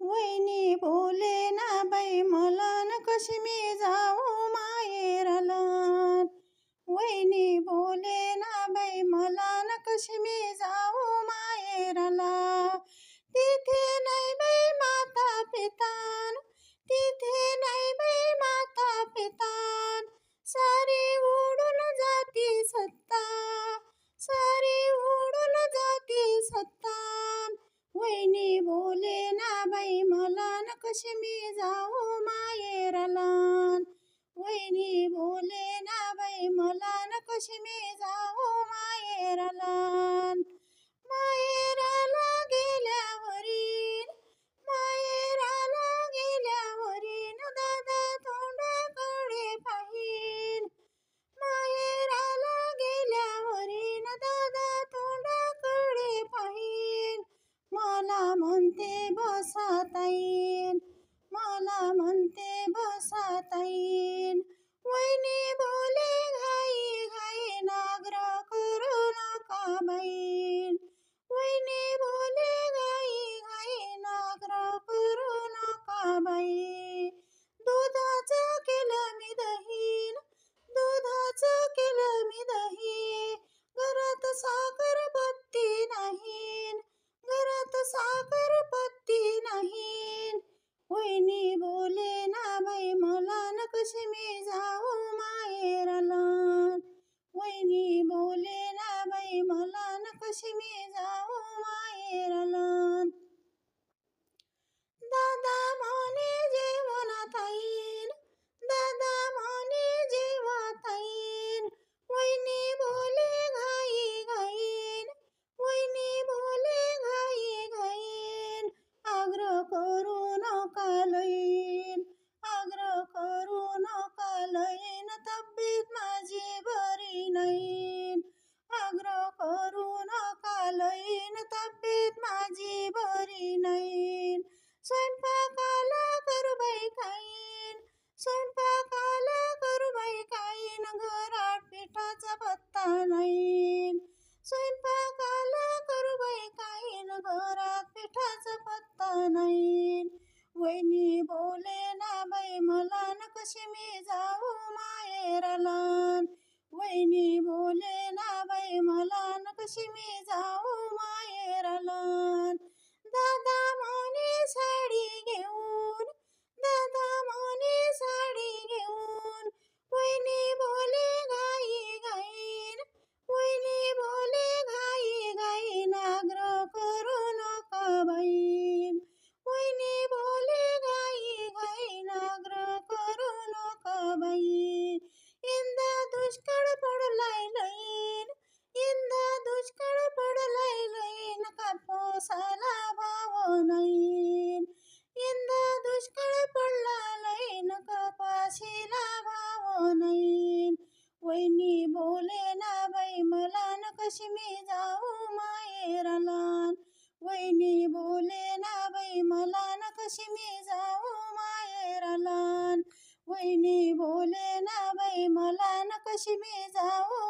वहिनी बोले ना बाई मला न कशी मी जा कशी मी जाऊ माहेरला वहिनी बोले ना बाई मला न कशी मी जाऊ Bye. स्वयंपाकाला करू बाई खाईन घरात पिठाचा पत्ता नाही स्वयंपाकाला करू बाई खाईन घरात पिठाचा पत्ता नाही वहिनी बोले ना बाई मला न कशी मी जाऊ माहेरला वहिनी बोले ना बाई मला न कशी मी नाही वहिनी बोले ना बाई मला न कशी मी जाऊ माहेरला? वहिनी बोले ना बाई मला न कशी मी जाऊ माहेरला? वहिनी बोले ना बाई मला न कशी मी जाऊ